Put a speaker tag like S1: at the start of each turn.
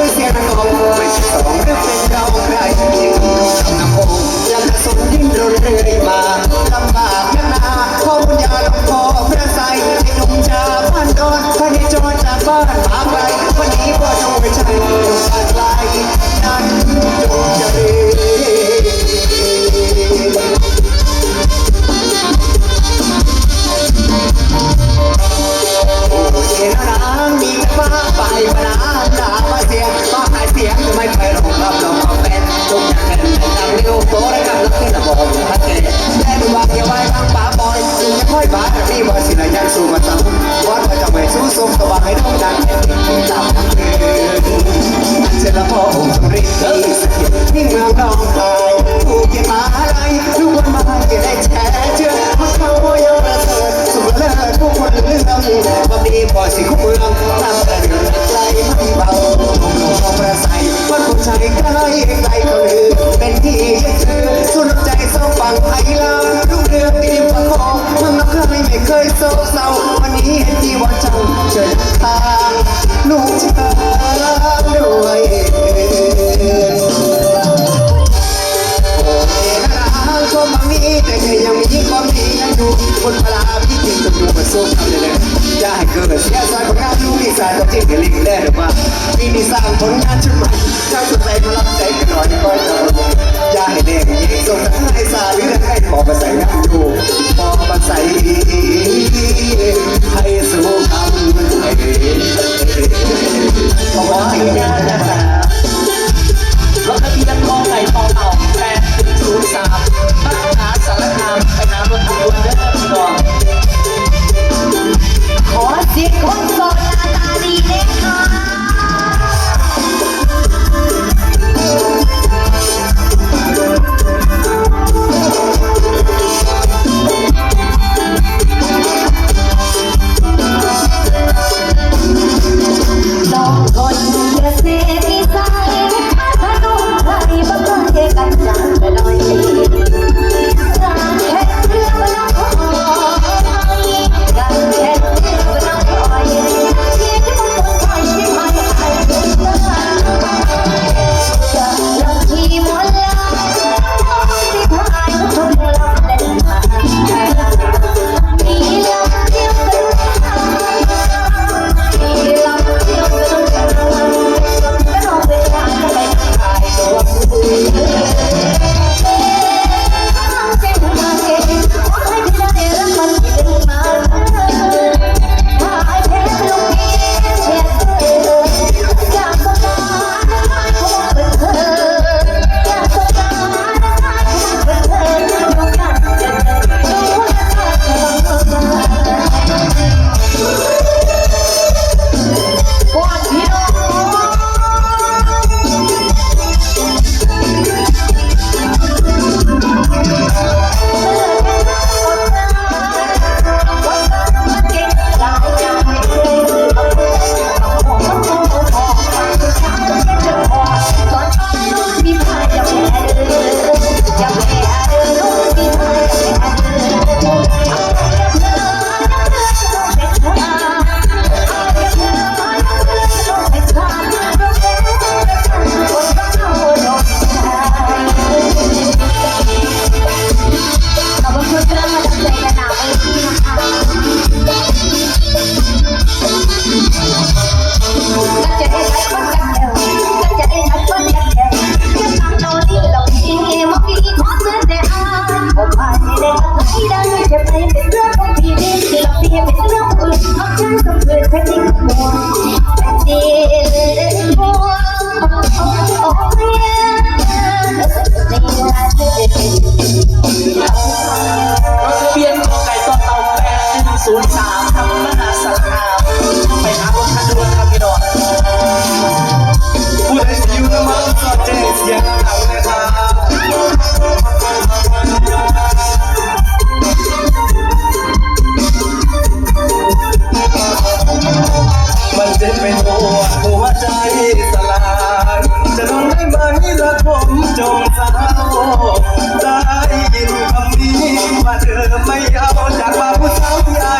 S1: คือเสียงนักร้องสองหรือเป็นเราใครที่งทำน้ำโองยังกระสุนดิ้นรนเรื่อยมาลำบากนักหนาขอบุญญาหลวงพ่อพระไสยไอ้หนุ่มชาบ้านดอนพระนิจรจากบ้านมา เป็นแต่ดังเร็วโตแล้วกันแล้วขึ้นระบอกพระเกศแต่ดูว่าเกี่ยวไว้ทางป่าบอยลุงจะค่อยบาดมีบ่สินะยังสู้มาตั้งวัดว่าจะไม่สู้สมสบายต้องดังแค่ติดตามทั้งคืนเสร็จแล้วพอองค์สำริดที่สถิตที่เมืองรองไห้ถูกเกี่ยมาอะไรทุกคนมาให้ได้แชร์เชื่อมันเขายังประเสริฐสุดเลิศผู้คนเรื่องบางทีพอสิคู่เมืองทำแต่เรื่องไกลไม่เบาลงประใสวันผู้ชายใกล้ไกล สองไทยลาวรุ่งเรืองดีประคองเมืองนักเคยไม่เคยโศกเศร้าวันนี้เห็นที่ว่าจ้าเชิญทางลูกชายด้วยเถิดโอ้เอ๋นามีแต่เธอยังมีความดียังอยู่คนพลาพี่จริงจงอยู่มาสู้ทำเลยอย่าให้เกิดเสียใจผลงงานลูกอีสานต้องจริงกับลิงแน่หรือว่าปีนี้สร้างผลงานชุดใหม่เจ้าสนใจมารับใจกันหน่อยก็จะรู้ เด็กส่งทั้งให้สาหรือให้ขอมาใส่งานอยู่พอมาใส่ให้สู้คำ
S2: งเอิ
S3: ญ
S2: ศูนย์สามครับบ้านาสารคามไปน้ำรถทางด่วนครับพี่น้อง
S1: ผู้ใดอยู่น้ำมันก็แจ้งเสียงดังนะครับมันจ็บเป็นหัวหัวใจสลายจะลองได้ไหมรักผมจงสาวได้ยิ มาเจอไม่เอาอยากมาพูดเท้าใหญ่